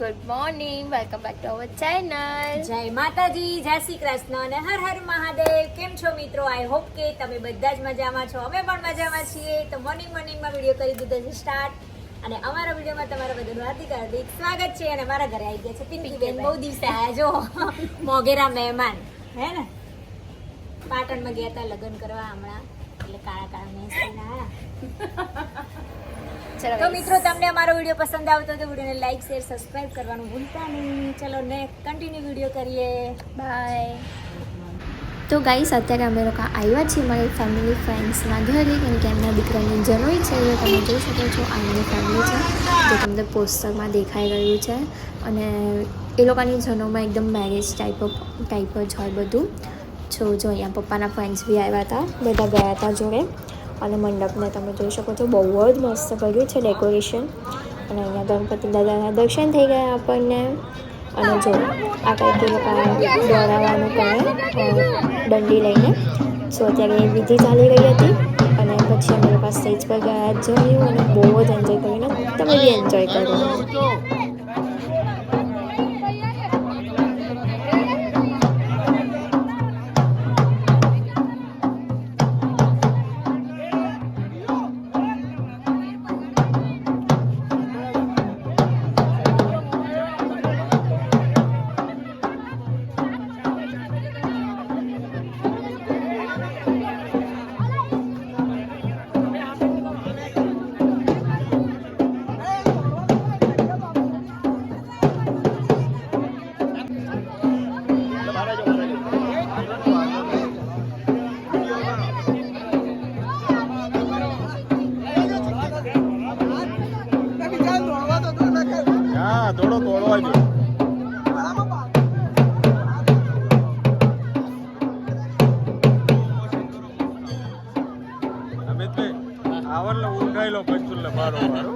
Good morning welcome back to our channel જય માતાજી જય શ્રી કૃષ્ણ અને હર હર મહાદેવ. કેમ છો મિત્રો? આઈ હોપ કે તમે બધા જ મજામાં છો. અમે પણ મજામાં છીએ. તો મોર્નિંગ મોર્નિંગમાં વીડિયો કરી દીધો છે સ્ટાર્ટ અને અમારા વિડીયોમાં તમારા બધાનું હાર્દિક હાર્દિક સ્વાગત છે અને મારા ઘરે આવી ગયા છે પિંકીબેન બહુ દિવસે આવ્યા જો મોગેરા મહેમાન. હે ને? પાટણમાં ગયા હતા લગ્ન કરવા હમણાં. એટલે કાળા કાળા મેસ આવ્યા તો મિત્રો તમને અમારો વીડિયો પસંદ આવતો તો વિડીયોને લાઈક શેર સબસ્ક્રાઇબ કરવાનું ભૂલતા નહીં. ચલો ને કન્ટિન્યુ વીડિયો કરીએ. બાય તો ગાઈસ અત્યારે અમે લોકો આવ્યા છીએ મારી ફેમિલી ફ્રેન્ડ્સના ઘરે કેમ કે એમના દીકરાની જનોઈ છે એ તમે જોઈ શકો છો આ એમની ફેમિલી છે જે તમને પોસ્ટરમાં દેખાઈ રહ્યું છે. અને એ લોકોની જનોમાં એકદમ મેરેજ ટાઈપ ઓફ ટાઈપ જ હોય બધું. જો જો અહીંયા પપ્પાના ફ્રેન્ડ્સ બી આવ્યા હતા બધા ગયા હતા જોડે. અને મંડપને તમે જોઈ શકો છો, બહુ જ મસ્ત કર્યું છે ડેકોરેશન. અને અહીંયા ગણપતિ દાદાના દર્શન થઈ ગયા આપણને. અને જો, આ કંઈક દોડાવવાનું કરે દંડી લઈને. સો, અત્યારે વિધિ ચાલી રહી હતી. અને પછી અમે લોકો સ્ટેજ પર ગયા જોયું અને બહુ જ એન્જોય કરીને તમે બી એન્જોય કરો. હા થોડો તોડવા જો અમિતભાઈ આવડલે ઉઠાઈ લો પંચુલ્લે મારો મારો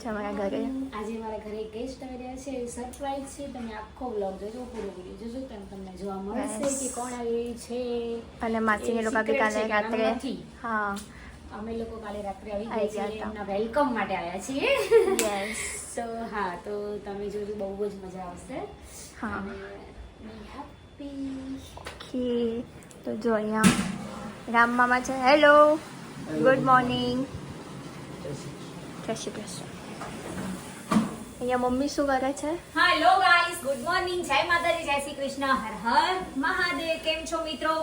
છે અમારા ઘરે. આજે મારા ઘરે ગેસ્ટ આવ્યા છે. સરપ્રાઈઝ છે. તમે આખો બ્લોગ જોજો પૂરો પૂરી જોજો તમે તમને જોવા મળશે. કે કોણ આવી છે. અને માસીને લોકો કાલે રાત્રે નથી. હા. અમે લોકો કાલે રાત્રે આવી આવી ગયા ગયા છીએ. એમના વેલકમ માટે આવ્યા છીએ. યસ સો હા તો તમે જોજો બહુ જ મજા આવશે. હા. હેપી ઓકે તો જો અહીંયા રામ મામા છે હેલો ગુડ મોર્નિંગ જય શ્રી કૃષ્ણ. અહીંયા મમ્મી શું કરે છે? હેલો ગાઈસ ગુડ મોર્નિંગ જય માતાજી જય શ્રી કૃષ્ણ. હર હર મહાદેવ. કેમ છો મિત્રો?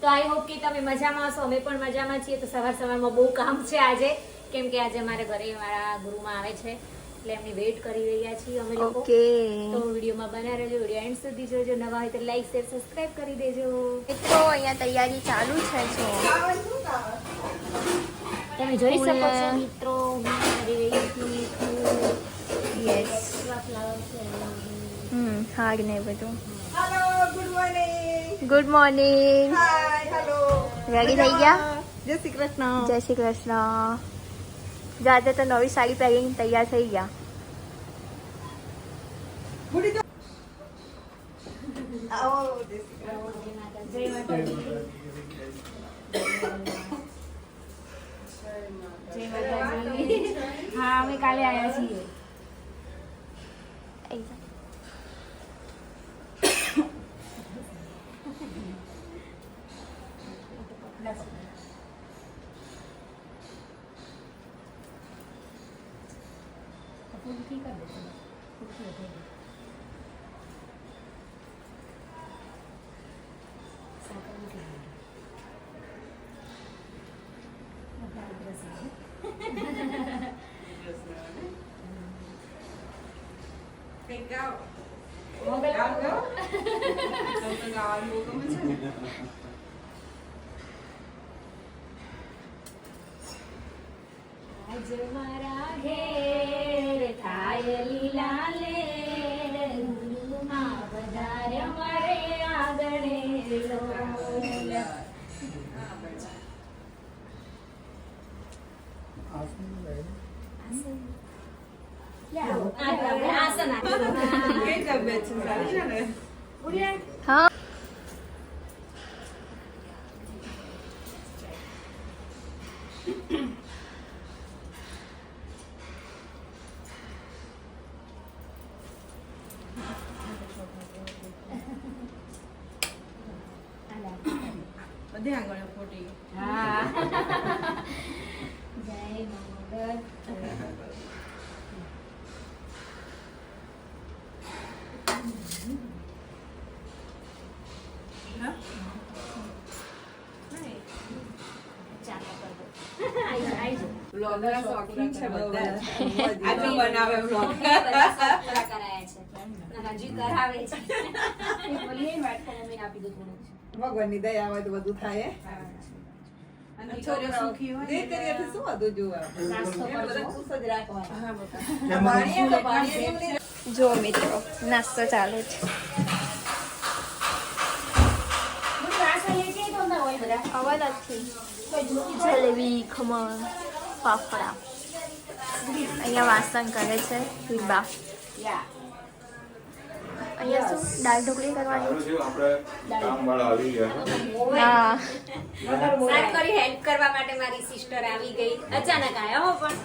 તો આઈ હોપ કે તમે મજામાં હશો. અમે પણ મજામાં છીએ. તો સવાર સવારમાં બહુ કામ છે આજે. કેમ કે આજે અમારે ઘરે મારા ગુરુમાં આવે છે. એટલે એમની વેઇટ કરી રહ્યા છીએ અમે લોકો. ઓકે તો વિડીયોમાં બના રહેજો. વીડિયો એન્ડ સુધી જોજો. નવા હોય તો લાઈક શેર સબસ્ક્રાઇબ કરી દેજો. મિત્રો અહીંયા તૈયારી ચાલુ છે જો. તમે જોઈ શકો છો ફૂલ. મિત્રો. હું કરી રહી હતી યસ હમ હાગ ને બધું hello good morning good morning hi hello ready થઈ ગયા જય શ્રી કૃષ્ણ જય શ્રી કૃષ્ણ જાતે તો નવી સાડી પહેરીને તૈયાર થઈ ગયા હા અમે કાલે આવ્યા છીએ આઈ જા. ફૂલથી કરી દેજો ફૂલથી થઈ ગઈ. સાકર મૂકી દેજો. મોટા ઉધરસ આવે. કંઈક ગાઓ મોગલ ગાઓ ગાઓ તમને તો ગાવાનું બહુ ગમે છે ને આજ મારા ઘેર થાય લીલા લેર ગુરુમાં વધારે મારે આગળ. લે આસન આપીએ. કઈ તબિયત છે સારી છે ને ઉડ્યા. હા બધી આંગળીઓ ફોટી ગઈ હા જય મંગળ હા ચાલો કર દો. આઈ જાઓ, આઈ જાઓ. બ્લોગના શોખીન છે બધા. આજે બનાવે બ્લોગ બધા શોખ પૂરા કરાયા છે. હજી કરાવે છે. બોલીએ વાત તો આપી દો થોડુંક. ભગવાનની દયા હોય તો બધું થાય જ મિત્રો નાસ્તો ચાલુ છે. જોતી જલેબી ખમણ. ફાફડા અહીંયા વાસણ કરે છે યા. અહીંયા શું? દાળ ઢોકળી કરવાની? છે આપણે કામવાળા આવી ગયા હા. કરી હેલ્પ કરવા માટે મારી સિસ્ટર આવી ગઈ. અચાનક આયા હો પણ.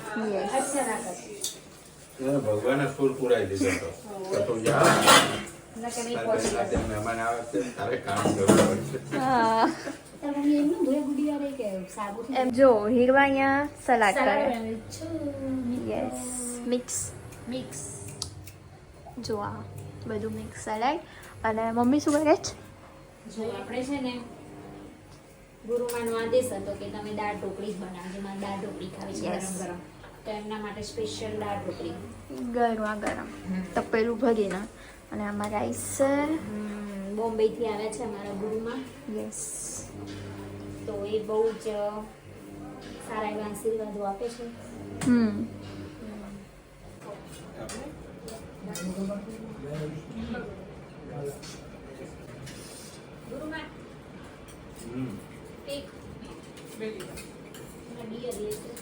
અચાનક. જ. ફૂલ પુરાઈ દીધો તો મહેમાન આવે છે તારે કામ કરવું પડશે. એમ જો હીરવા અહીંયા સલાડ કરે. યસ મિક્સ મિક્સ જો આ બધું મિક્સ સલાડ. અને મમ્મી શું કરે છે? જો આપણે છે ને ગુરુમાનો આદેશ હતો કે તમે દાળ ઢોકળી જ બનાવજો મારે દાળ ઢોકળી ખાવી છે ગરમ ગરમ. તો એમના માટે સ્પેશિયલ દાળ ઢોકળી. ગરમા ગરમ. તપેલું ભરીને. અને આમાં રાઈસ બોમ્બેથી આવે છે અમારા ગુરુમાં. યસ તો એ બહુ જ સારા એવા આશીર્વાદો આપે છે. હમ. ગુરુમાં. હમ. એક. નદી દે છે એક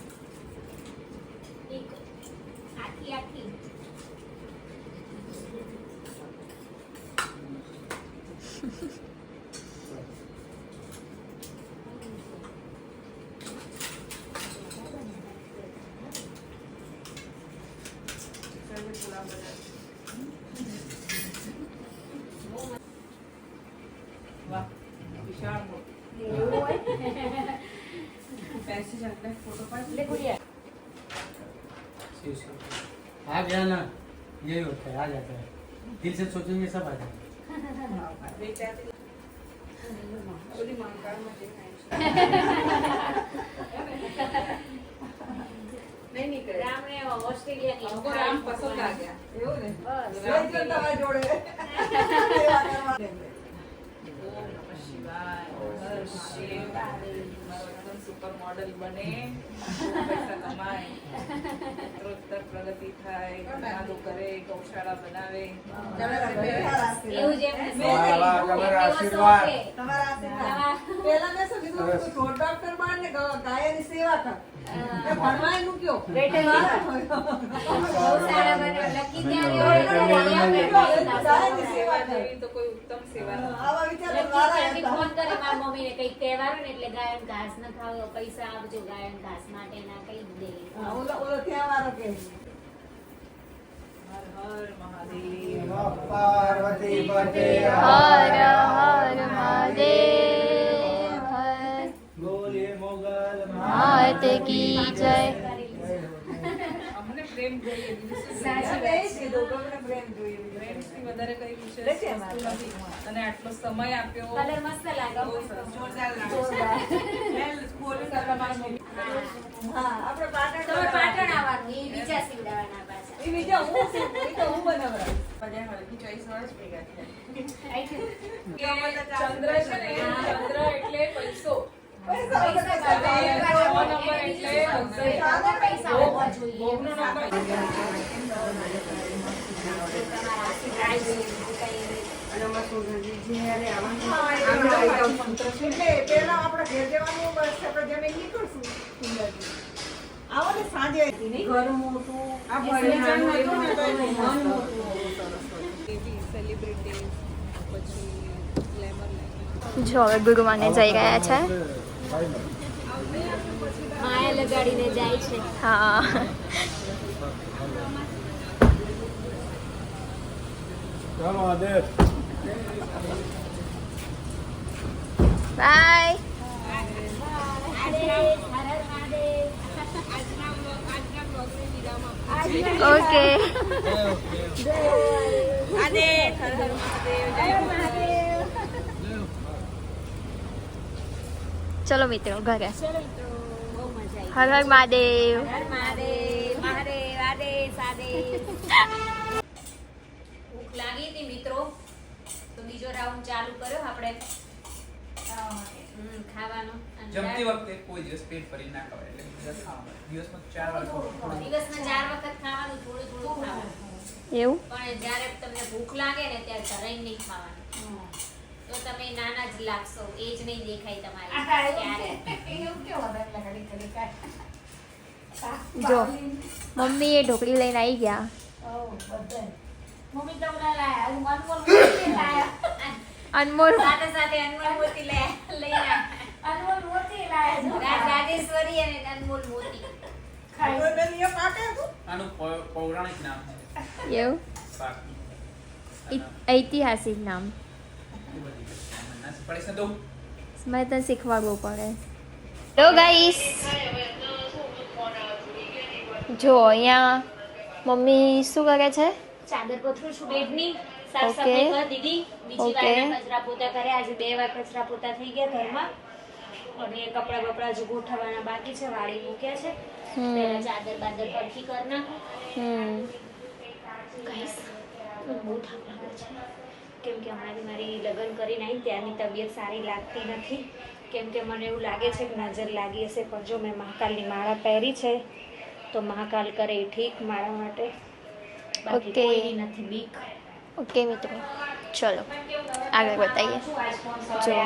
आ गया ना यही होता है आ जाता है दिल से सोचेंगे सब आ जाएगा નહીં નીકળે. રામને ઓસ્ટ્રેલિયા ની રામ પસંદ આ ગયા. એવું ને? બસ. જોડે. શિવાય. સુપર મોડલ બને. પૈસા કમાય. ઉત્તરોત્તર પ્રગતિ થાય. ધંધો કરે ગૌશાળા બનાવે. પહેલા મેં શું કીધું? તું ડોક્ટર બન ને ગાયની સેવા કર. એ ભણવાય મૂક્યો. બેઠે ગૌશાળા. સેવા. તો કોઈ ઉત્તમ સેવા આવા વિચારો હતા. ફોન કરે મારી મમ્મીને કંઈક હોય ને એટલે ગાયન ઘાસ ન ખાવ પૈસા આપજો ગાયન ઘાસ માટેના કઈ જ દે. ઓલો ઓલો ત્યાં વાળો કે હર હર મહાદેવ. પાર્વતી પતે હર હર મહાદેવ. હર બોલીએ મોગલ માત કી જય. જોઈએ પ્રેમથી વધારે કઈ વિશેષ લે છે વસ્તુ નથી. અને આટલો સમય આપ્યો. કલર મસ્ત જોરદાર. ચંદ્ર છે ને ચંદ્ર એટલે પૈસો. સેલિબ્રિટી પછી જો હવે ગુરુવાને જઈ ગયા છે. માયા લગાડીને જાય છે. હા. ચાલો આદેશ બાય. ઓકે. ચલો મિત્રો ઘરે બહુ મજા મિત્રો ઘરે. હર હર મહાદેવ. લાગી હતી મિત્રો. તો બીજો રાઉન્ડ ચાલુ કર્યો આપણે. હમ, ખાવાનો. જમતી વખતે કોઈ દિવસ પેટ ભરી ના ખવાય એટલે ખાવાનું દિવસમાં ચાર વાર દિવસમાં ચાર વખત ખાવાનું થોડું થોડું ખાવાનું. એવું? પણ જ્યારે તમને ભૂખ લાગે ને ત્યારે ધરાઈને નહીં ખાવાનું. તો તમે નાના જ લાગશો એ જ નહીં દેખાય તમારે. જો મમ્મી એ ઢોકળી લઈને આવી ગયા. અનમોલ સાથે સાથે અનમોલ મોતી લે લઈ અનમોલ મોતી લાયા રાજેશ્વરી અને અનમોલ મોતી. બેન એ પાકે હતું? આનું પૌરાણિક નામ છે. એવું? ઐતિહાસિક નામ. એ બધી વસ્તુ ના પડે છે તો મારે તને શીખવાડવું પડે તો ગાઈસ જો અહીંયા મમ્મી શું કરે છે ચાદર પથરું છું બેડની સાફ Okay. સફાઈ કરી દીધી બીજી Okay. વાર કચરા પોતા કર્યા આજે બે વાર કચરા પોતા થઈ ગયા ઘરમાં અને કપડા બપડા હજુ ગોઠવવાના બાકી છે વાળી મૂક્યા છે હમ. પહેલા ચાદર બાદર પરથી કરી નાખું હમ ગાઈસ બહુ થાક લાગે છે કેમ કે હમણાંથી મારી લગ્ન કરીને આવી ત્યારની તબિયત સારી લાગતી નથી. કેમ કે મને એવું લાગે છે કે નજર લાગી હશે પણ જો મેં મહાકાલની માળા પહેરી છે તો મહાકાલ કરે એ ઠીક મારા માટે. બાકી Okay. નથી બીક. ઓકે મિત્રો ચલો આગળ બતાવીએ. જો.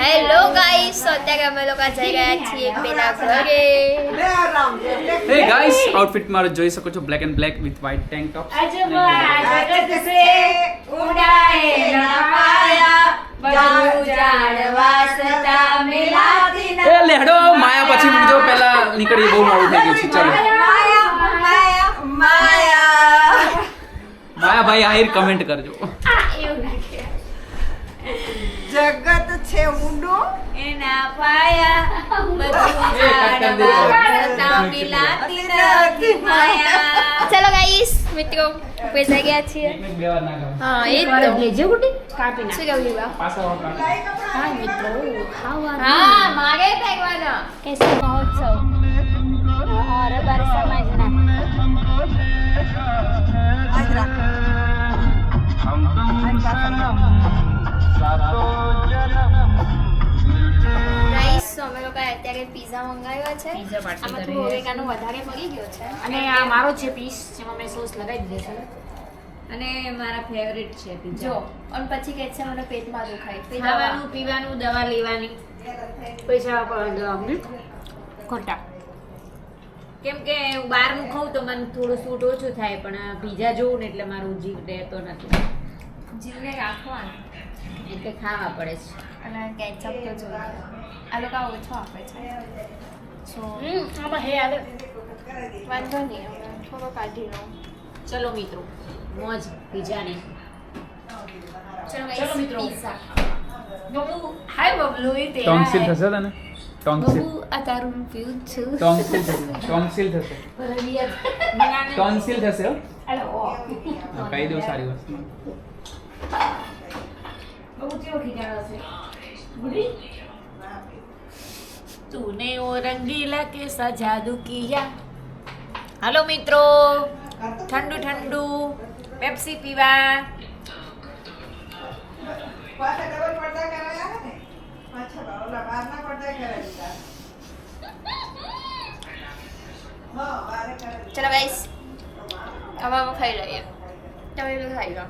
હેલો ગાઈસ અત્યારે અમે લોકો જઈ રહ્યા છીએ પેલા ઘરે. બે આરામ છે. એટલે હે ગાઈસ આઉટફિટ મારો જોઈ શકો છો black and black with white tank top એ લેહડો માયા પછી મૂકજો પહેલા નીકળી બહુ મોડું થઈ ગયું છે ચલો માયા ભાઈ આહિર કમેન્ટ કરજો જગત છે ઊંડું? એના પાયા બધું માયા. ચલો ગાઈસ મિત્રો પૈસા ગયા છીએ. ના હા એ જ તો. લેજો ગુટી કાપી શું કહ્યું લીવા પાછા વાપરા હા મારે ફેંકવાનો કેસર મહોત્સવ રબાર સમાજના. આજ રાખ. રાઈસ અમે અત્યારે પીઝા મંગાવ્યા છે. આમાં થોડું ઓરેગાનો વધારે પડી ગયો છે. અને આ મારો છે પીસ જેમાં મેં સોસ લગાવી દીધો છે. અને મારા ફેવરેટ છે જો પીઝા અને પછી કહે છે મને પેટમાં દુખાય. તે દવા. ખાવાનું પીવાનું દવા લેવાની. પૈસા આપવાની ખોટા. કેમ કે હું બહારનું ખાઉં તો મને થોડું સૂટ ઓછું થાય પણ પીઝા જોઉં ને એટલે મારું જીવ રહેતો નથી. જીવને રાખવાનું. એટલે ખાવા પડે છે. અને કેચઅપ તો જોઈએ આ લોકો ઓછો આપે છે. સો આમાં હે આલે વાંધો નહીં થોડો કાઢી લો ચલો મિત્રો મોજ બીજાને ચલો ચલો મિત્રો. બબુ હાય બબલુ એ ટોન્સિલ થશે તને? ટોન્સિલ આ તારું પીવું છું. ટોન્સિલ થશે ટોન્સિલ થશે. ટોન્સિલ થશે હાલો, ઓ. હા, કહી દઉં સારી વસ્તુ. બબુ કેવો ખીજાણો છે? બુડી તૂને ઓ રંગીલા કે સજાદુ કિયા હાલો મિત્રો ઠંડુ ઠંડુ પેપ્સી પીવા ચલો ગાઈસ હવે ખાઈ લઈએ તમે બી ખાઈ લો